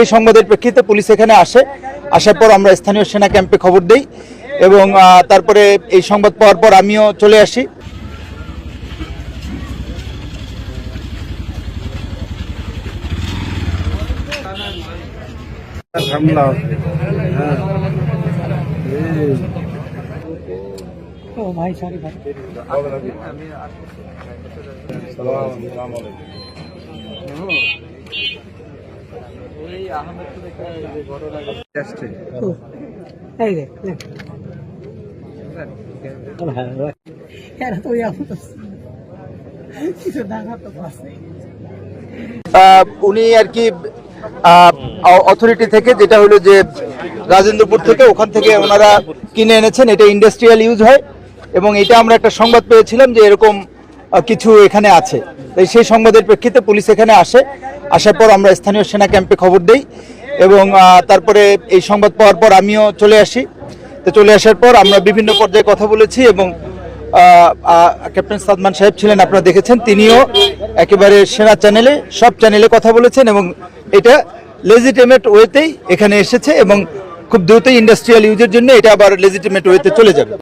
এই সংবাদের প্রেক্ষিতে পুলিশ এখানে আসে। আসার পর আমরা স্থানীয় সেনা ক্যাম্পে খবর দেই এবং তারপরে এই সংবাদ পাওয়ার পর আমিও চলে আসি। আমি উনি আর কি অথরিটি থেকে যেটা হলো যে রাজেন্দ্রপুর থেকে ওখান থেকে ওনারা কিনে এনেছেন, এটা ইন্ডাস্ট্রিয়াল ইউজ হয়। এবং এটা আমরা একটা সংবাদ পেয়েছিলাম যে এরকম কিছু এখানে আছে। সেই সংবাদের প্রেক্ষিতে পুলিশ এখানে আসে। আসার পর আমরা স্থানীয় সেনা ক্যাম্পে খবর দেই এবং তারপরে এই সংবাদ পাওয়ার পর আমিও চলে আসি। তো চলে আসার পর আমরা বিভিন্ন পর্যায়ে কথা বলেছি এবং ক্যাপ্টেন সাদমান সাহেব ছিলেন, আপনারা দেখেছেন, তিনিও একেবারে সেনা চ্যানেলে, সব চ্যানেলে কথা বলেছেন এবং এটা লেজিটিমেট ওয়েতেই এখানে এসেছে এবং খুব দ্রুতই ইন্ডাস্ট্রিয়াল ইউজের জন্য এটা আবার লেজিটিমেট ওয়েতে চলে যাবে।